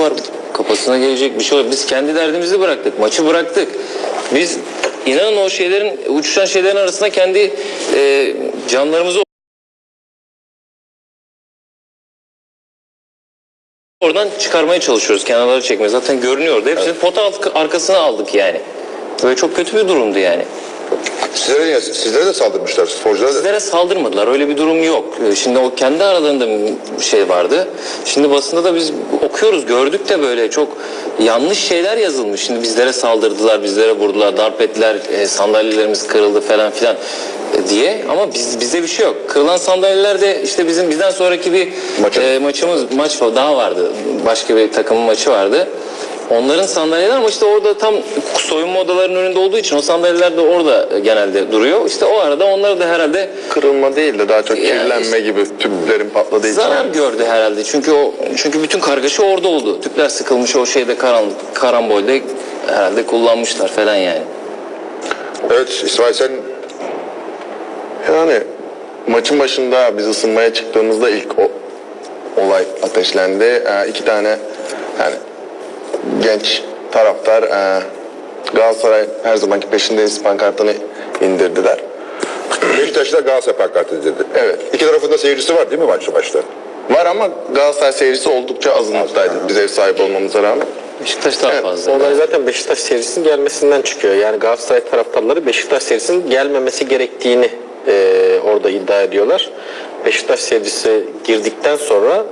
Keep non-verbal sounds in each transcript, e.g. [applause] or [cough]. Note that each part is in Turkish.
var. Kafasına gelecek bir şey olur. Biz kendi derdimizi bıraktık. Maçı bıraktık. Biz inanın o şeylerin uçuşan şeylerin arasında kendi e, canlarımızı oradan çıkarmaya çalışıyoruz. Kenarları çekmeye. Zaten görünüyordu. Hepsini pota alt- arkasına aldık yani. Böyle çok kötü bir durumdu yani. Sizlere, sizlere de saldırmışlar sporculara da. Bizlere saldırmadılar. Öyle bir durum yok. Ee, Şimdi o kendi aralarında bir şey vardı. Şimdi basında da biz okuyoruz, gördük de böyle çok yanlış şeyler yazılmış. Şimdi bizlere saldırdılar, bizlere vurdular, darp ettiler, e, sandalyelerimiz kırıldı falan filan e, diye. Ama biz bizde bir şey yok. Kırılan sandalyeler de işte bizim bizden sonraki bir Maçın- e, maçımız maç daha vardı. Başka bir takımın maçı vardı. Onların sandalyeler ama işte orada tam soyunma odalarının önünde olduğu için o sandalyeler de orada genelde duruyor. İşte o arada onları da herhalde Kırılma değil de daha çok Yani kirlenme işte- gibi tüplerin patladığı için. zarar gördü herhalde. Çünkü o çünkü bütün kargaşa orada oldu. Tüpler sıkılmış o şeyde karanlık karambolde herhalde kullanmışlar falan yani. Evet İsmail sen Yani maçın başında biz ısınmaya çıktığımızda ilk o olay ateşlendi. Ee, iki tane yani genç taraftar e, Galatasaray her zamanki peşindeyiz pankartını indirdiler. [clears throat] Beşiktaş'ta Galatasaray pankartı dedi. Evet. İki tarafında seyircisi var değil mi maçta başta? Var ama Galatasaray seyircisi oldukça azınlıktaydı biz ev sahibi olmamıza rağmen. Beşiktaş daha Evet, fazla. Olay zaten Beşiktaş serisinin gelmesinden çıkıyor. Yani Galatasaray taraftarları Beşiktaş serisinin gelmemesi gerektiğini e, orada iddia ediyorlar. Beşiktaş seyircisi girdikten sonra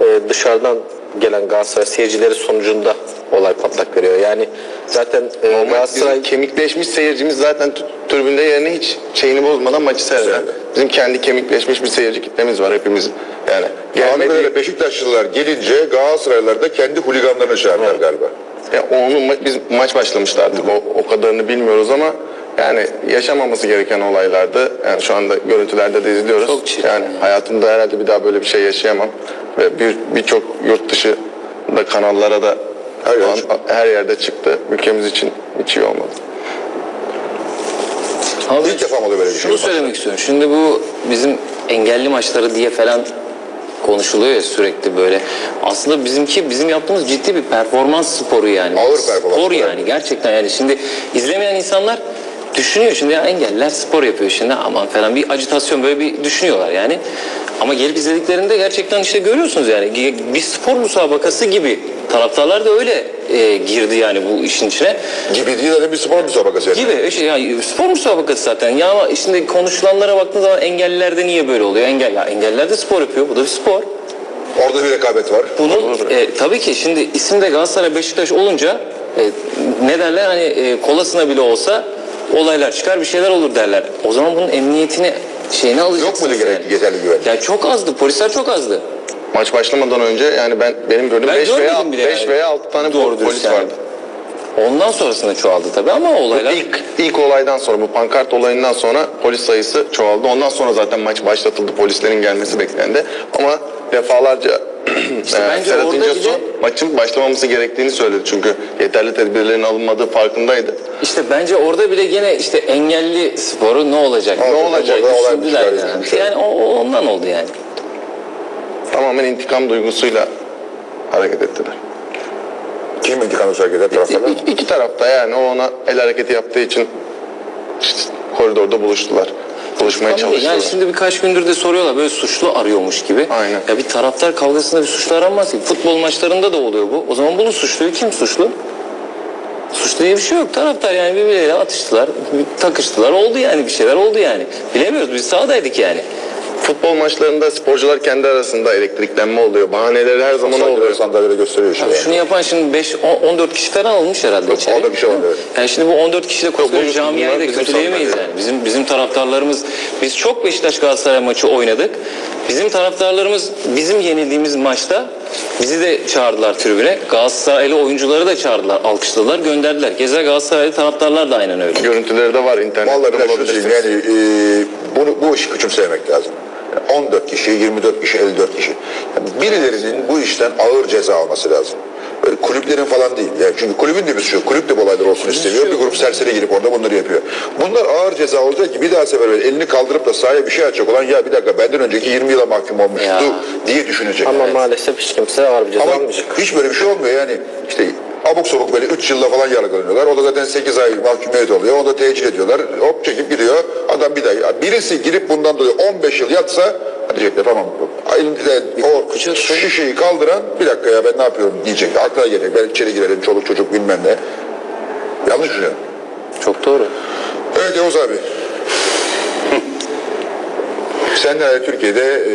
e, dışarıdan gelen Galatasaray seyircileri sonucunda olay patlak veriyor. Yani zaten e, Normal Galatasaray kemikleşmiş seyircimiz zaten t- tribünde yerine hiç şeyini bozmadan maçı seyreder. Bizim kendi kemikleşmiş bir seyirci kitlemiz var hepimizin. Yani gelmedi. böyle Beşiktaşlılar gelince Galatasaraylılar da kendi huliganlarını çağırdılar galiba. Ya onu ma- biz maç başlamıştı artık o, o kadarını bilmiyoruz ama yani yaşamaması gereken olaylardı. Yani şu anda görüntülerde de izliyoruz. Çok çirkin. yani hayatımda herhalde bir daha böyle bir şey yaşayamam ve bir birçok yurt dışı da kanallara da Her an her yerde çıktı. Ülkemiz için hiç iyi olmadı. Ama İlk defa mı oluyor böyle bir şey? Şunu söylemek istiyorum. Şimdi bu bizim engelli maçları diye falan konuşuluyor ya sürekli böyle. Aslında bizimki bizim yaptığımız ciddi bir performans sporu yani. Ağır performans Spor yani gerçekten yani şimdi izlemeyen insanlar düşünüyor şimdi ya engelliler spor yapıyor şimdi aman falan bir acitasyon böyle bir düşünüyorlar yani. Ama gelip izlediklerinde gerçekten işte görüyorsunuz yani bir spor müsabakası gibi taraftarlar da öyle e, girdi yani bu işin içine. Gibi değil de bir spor müsabakası yani. Gibi işte yani spor müsabakası zaten. Ya ama şimdi konuşulanlara baktığın zaman engellilerde niye böyle oluyor? Engel ya engelliler de spor yapıyor. Bu da bir spor. Orada bir rekabet var. Bunun e, tabii ki şimdi isimde Galatasaray Beşiktaş olunca e, ne derler hani e, kolasına bile olsa olaylar çıkar bir şeyler olur derler. O zaman bunun emniyetini şeyini alacaksınız. Yok gerek- yani. yeterli güvenlik? Ya çok azdı. Polisler çok azdı. Maç başlamadan önce yani ben benim gördüğüm Ben 5 veya görmedim bile 5 yani. veya 6 tane Doğru polis dürüst yani. vardı. Ondan sonrasında çoğaldı tabii ama olaylar İlk, ilk olaydan sonra bu pankart olayından sonra polis sayısı çoğaldı. Ondan sonra zaten maç başlatıldı. Polislerin gelmesi beklendi. Ama defalarca [clears throat] İşte e, bence Serhat orada İncesu bir de- maçın başlamaması gerektiğini söyledi. Çünkü yeterli tedbirlerin alınmadığı farkındaydı. İşte bence orada bile gene işte engelli sporu ne olacak? Ne olacak? Orada olay Düşündüler yani. düşünmüşler. Yani o, o ondan oldu yani. Tamamen intikam duygusuyla hareket ettiler. Kim intikam müsaade eder taraftarlar mı? İki, iki tarafta yani o ona el hareketi yaptığı için işte koridorda buluştular. Buluşmaya çalıştılar. Yani şimdi birkaç gündür de soruyorlar böyle suçlu arıyormuş gibi. Aynen. Ya bir taraftar kavgasında bir suçlu aranmaz ki. Futbol maçlarında da oluyor bu. O zaman bunun suçluyu kim suçlu? Suçlu diye bir şey yok. Taraftar yani birbirleriyle atıştılar, takıştılar. Oldu yani bir şeyler oldu yani. Bilemiyoruz biz sahadaydık yani. Futbol maçlarında sporcular kendi arasında elektriklenme oluyor. Bahaneleri her zaman Sandalye, oluyor. sandalyeyle gösteriyor işte. Abi yani. şunu yapan şimdi 5 14 kişi falan alınmış herhalde Yok, içeri. orada bir şey oldu, evet. Yani şimdi bu 14 kişi de koskoca camiayı da bizim kötüleyemeyiz yani. Bizim bizim taraftarlarımız biz çok Beşiktaş Galatasaray maçı oynadık. Bizim taraftarlarımız bizim yenildiğimiz maçta bizi de çağırdılar tribüne. Galatasaraylı oyuncuları da çağırdılar, alkışladılar, gönderdiler. Keza Galatasaraylı taraftarlar da aynen öyle. Görüntüleri de var internette Vallahi biraz şunu yani e, bunu, bu işi küçümsemek lazım. Yani 14 kişi, 24 kişi, 54 kişi. Yani birilerinin bu işten ağır ceza alması lazım. Böyle kulüplerin falan değil. Yani çünkü kulübün de bir yok. Kulüp de bu olaylar olsun istemiyor. Bir grup serseri girip orada bunları yapıyor. Bunlar ağır ceza olacak ki bir daha sefer böyle elini kaldırıp da sahaya bir şey açacak olan ya bir dakika benden önceki 20 yıla mahkum olmuştu Ya. diye düşünecek. Ama maalesef hiç kimse ağır bir ceza Ama almayacak. hiç böyle bir şey olmuyor yani işte abuk sabuk böyle 3 yılla falan yargılanıyorlar. O da zaten 8 ay mahkumiyet oluyor. Onu da tecil ediyorlar. Hop çekip gidiyor. Adam bir daha. Birisi girip bundan dolayı 15 yıl yatsa diyecekler tamam. Elinde o şişeyi kaldıran bir dakika ya ben ne yapıyorum diyecek. Aklına gelecek. Ben içeri girelim çoluk çocuk bilmem ne. Yanlış mı? Çok doğru. Evet Yavuz abi. [laughs] Sen de Türkiye'de e,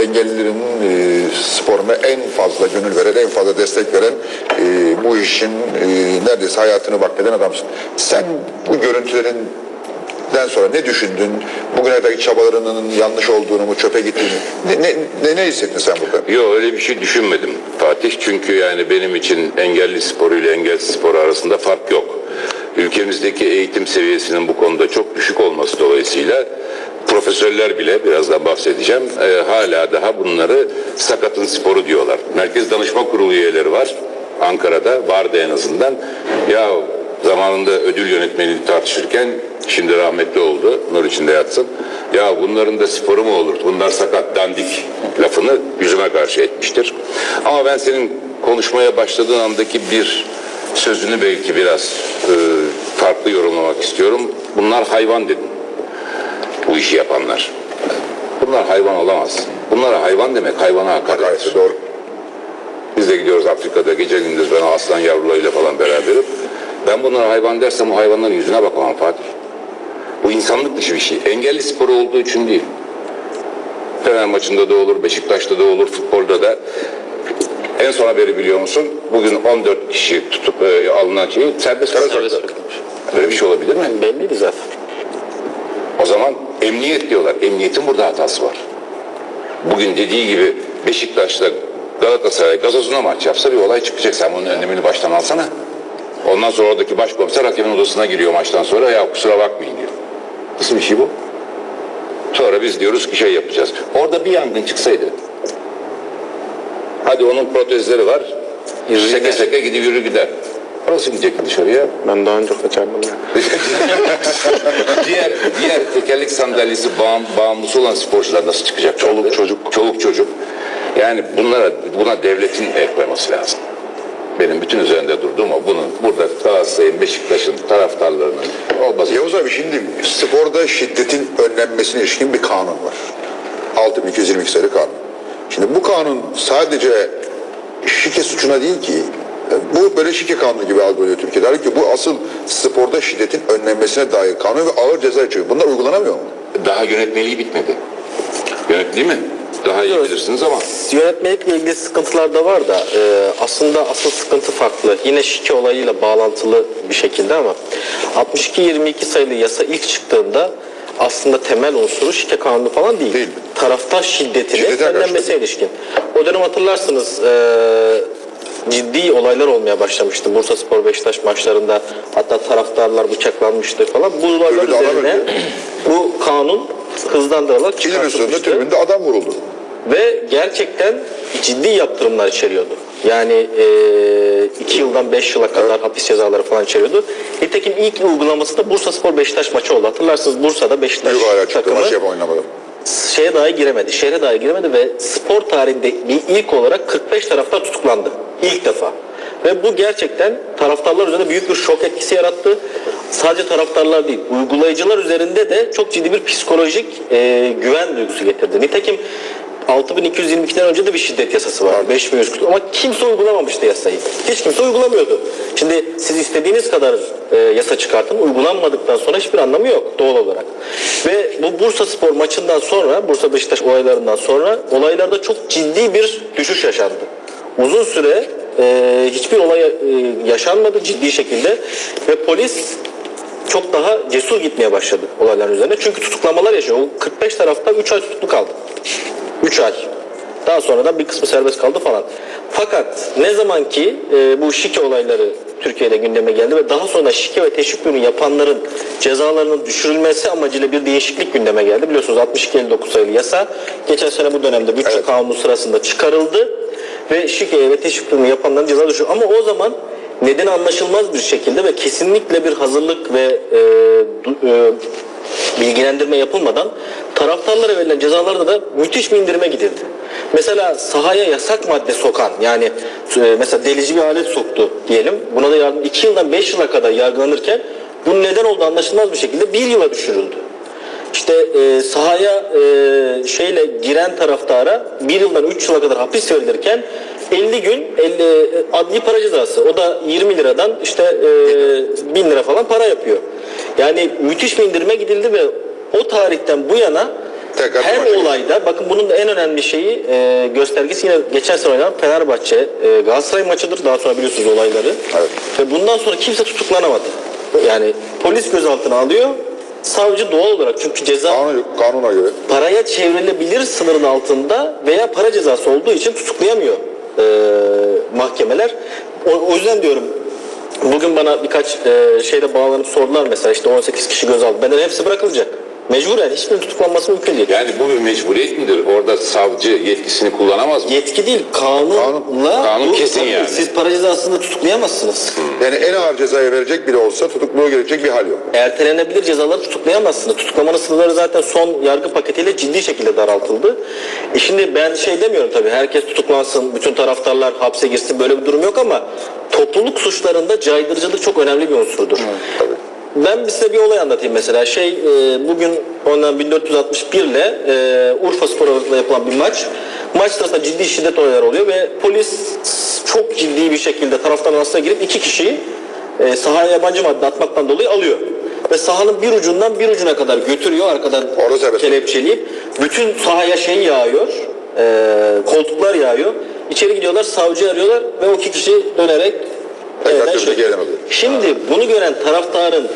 engellilerin e, sporuna en fazla gönül veren, en fazla destek veren e, bu işin e, neredeyse hayatını vakfeden adamsın. Sen bu görüntülerinden sonra ne düşündün? Bugüne kadarki çabalarının yanlış olduğunu mu, çöpe gittiğini? Ne, ne, ne, ne hissettin sen burada? Yok öyle bir şey düşünmedim Fatih. Çünkü yani benim için engelli sporu ile engelsiz spor arasında fark yok. Ülkemizdeki eğitim seviyesinin bu konuda çok düşük olması dolayısıyla profesörler bile birazdan bahsedeceğim e, hala daha bunları sakatın sporu diyorlar. Merkez Danışma Kurulu üyeleri var Ankara'da vardı en azından. Ya zamanında ödül yönetmeliğini tartışırken şimdi rahmetli oldu nur içinde yatsın. Ya bunların da sporu mu olur? Bunlar sakat dandik lafını yüzüme karşı etmiştir. Ama ben senin konuşmaya başladığın andaki bir sözünü belki biraz e, farklı yorumlamak istiyorum. Bunlar hayvan dedin. Bu işi yapanlar. Bunlar hayvan olamaz. Bunlara hayvan demek hayvana hakaret. Doğru. Biz de gidiyoruz Afrika'da gece gündüz ben aslan yavrularıyla falan beraberim. Ben bunlara hayvan dersem o hayvanların yüzüne bakamam Fatih. Bu insanlık dışı bir şey. Engelli sporu olduğu için değil. Fener maçında da olur, Beşiktaş'ta da olur, futbolda da. En son haberi biliyor musun? Bugün 14 kişi tutup e, alınan şeyi serbest Serbest bırakılmış. Böyle bir şey olabilir mi? Belliydi zaten. Emniyet diyorlar. Emniyetin burada hatası var. Bugün dediği gibi Beşiktaş'ta Galatasaray gazozuna maç yapsa bir olay çıkacak. Sen bunun önlemini baştan alsana. Ondan sonra oradaki başkomiser hakemin odasına giriyor maçtan sonra ya kusura bakmayın diyor. Nasıl bir şey bu? Sonra biz diyoruz ki şey yapacağız. Orada bir yangın çıksaydı. Hadi onun protezleri var. Seke seke gidip yürü gider. Orası gidecek dışarıya. Ben daha önce kaçardım ya. [laughs] diğer diğer tekerlek sandalyesi bağım, bağımlısı olan sporcular nasıl çıkacak? Çoluk çocuk. Çoluk çocuk. Yani bunlara buna devletin el koyması lazım. Benim bütün üzerinde durduğum o. Bunun burada Galatasaray'ın, Beşiktaş'ın taraftarlarının olması. Yavuz abi şimdi sporda şiddetin önlenmesine ilişkin bir kanun var. 6222 sayılı kanun. Şimdi bu kanun sadece şike suçuna değil ki bu böyle şike kanunu gibi algılıyor Türkiye'de. Halbuki bu asıl sporda şiddetin önlenmesine dair kanun ve ağır ceza içeriyor. Bunlar uygulanamıyor mu? Daha yönetmeliği bitmedi. Yönet değil mi? Daha iyi bilirsiniz ama. Yönetmelikle ilgili sıkıntılar da var da e, aslında asıl sıkıntı farklı. Yine şike olayıyla bağlantılı bir şekilde ama 62-22 sayılı yasa ilk çıktığında aslında temel unsuru şike kanunu falan değil. Değil. Taraftar önlenmesine değil. ilişkin. O dönem hatırlarsınız e, ciddi olaylar olmaya başlamıştı. Bursa Spor Beşiktaş maçlarında hatta taraftarlar bıçaklanmıştı falan. Bu olaylar Tribünde adam üzerine öldü. bu kanun hızlandırılarak İlim üstünde çıkartılmıştı tribünde adam vuruldu. ve gerçekten ciddi yaptırımlar içeriyordu. Yani e, iki yıldan beş yıla kadar hapis cezaları falan içeriyordu. Nitekim ilk uygulaması da Bursa Spor Beşiktaş maçı oldu. Hatırlarsınız Bursa'da Beşiktaş Yok hala çıktı takımı maç şeye dahi giremedi, şehre dahi giremedi ve spor tarihinde bir ilk olarak 45 taraftar tutuklandı. İlk defa. Ve bu gerçekten taraftarlar üzerinde büyük bir şok etkisi yarattı. Sadece taraftarlar değil, uygulayıcılar üzerinde de çok ciddi bir psikolojik e, güven duygusu getirdi. Nitekim 6222'den önce de bir şiddet yasası var. 5140 ama kimse uygulamamıştı yasayı. Hiç kimse uygulamıyordu. Şimdi siz istediğiniz kadar e, yasa çıkartın uygulanmadıktan sonra hiçbir anlamı yok doğal olarak. Ve bu Bursa Spor maçından sonra Bursa Beşiktaş olaylarından sonra olaylarda çok ciddi bir düşüş yaşandı. Uzun süre e, hiçbir olay e, yaşanmadı ciddi şekilde ve polis çok daha cesur gitmeye başladı olayların üzerine. Çünkü tutuklamalar yaşıyor. O 45 taraftan 3 ay tutuklu kaldı. 3 ay. Daha sonradan bir kısmı serbest kaldı falan. Fakat ne zaman ki e, bu şike olayları Türkiye'de gündeme geldi ve daha sonra şike ve teşekkürünü yapanların cezalarının düşürülmesi amacıyla bir değişiklik gündeme geldi. Biliyorsunuz 62-59 sayılı yasa geçen sene bu dönemde bütçe Evet. kanunu sırasında çıkarıldı ve şikeye ve teşvik yapanların ceza düşüyor. Ama o zaman neden anlaşılmaz bir şekilde ve kesinlikle bir hazırlık ve e, e, bilgilendirme yapılmadan taraftarlara verilen cezalarda da müthiş bir indirime gidildi. Mesela sahaya yasak madde sokan yani e, mesela delici bir alet soktu diyelim. Buna da yardım 2 yıldan 5 yıla kadar yargılanırken bunun neden olduğu anlaşılmaz bir şekilde 1 yıla düşürüldü. İşte e, sahaya e, şeyle giren taraftara 1 yıldan 3 yıla kadar hapis verilirken 50 gün 50, adli para cezası. O da 20 liradan işte e, 1000 lira falan para yapıyor. Yani müthiş bir indirime gidildi ve o tarihten bu yana Tekrar her başa olayda bakın bunun da en önemli şeyi e, göstergesi yine geçen sene oynanan Fenerbahçe e, Galatasaray maçıdır. Daha sonra biliyorsunuz olayları. Evet. Ve bundan sonra kimse tutuklanamadı. Yani polis gözaltına alıyor. Savcı doğal olarak çünkü ceza Kanun, kanuna göre. paraya çevrilebilir sınırın altında veya para cezası olduğu için tutuklayamıyor e, mahkemeler. O, o yüzden diyorum bugün bana birkaç e, şeyle bağlanıp sordular mesela işte 18 kişi gözaltı. Benden hepsi bırakılacak. Mecburen hiçbirinin tutuklanması mümkün değil. Yani bu bir mecburiyet midir? Orada savcı yetkisini kullanamaz mı? Yetki değil kanunla Kanun kesin tabii yani. Siz para cezasını tutuklayamazsınız. Yani en ağır cezayı verecek biri olsa tutukluğa gelecek bir hal yok. ertelenebilir cezaları tutuklayamazsınız. Tutuklamanın sınırları zaten son yargı paketiyle ciddi şekilde daraltıldı. E şimdi ben şey demiyorum tabii herkes tutuklansın, bütün taraftarlar hapse girsin böyle bir durum yok ama topluluk suçlarında caydırıcılık çok önemli bir unsurdur. Ben size bir olay anlatayım mesela. Şey e, bugün ondan 1461 ile e, Urfa Spor arasında yapılan bir maç. Maç sırasında ciddi şiddet olayları oluyor ve polis çok ciddi bir şekilde taraftarın arasına girip iki kişiyi e, sahaya yabancı madde atmaktan dolayı alıyor. Ve sahanın bir ucundan bir ucuna kadar götürüyor arkadan Orada kelepçeleyip. Bütün sahaya şey yağıyor, e, koltuklar yağıyor. İçeri gidiyorlar, savcı arıyorlar ve o iki kişi dönerek Tekrar oluyor. Şimdi bunu gören taraftarın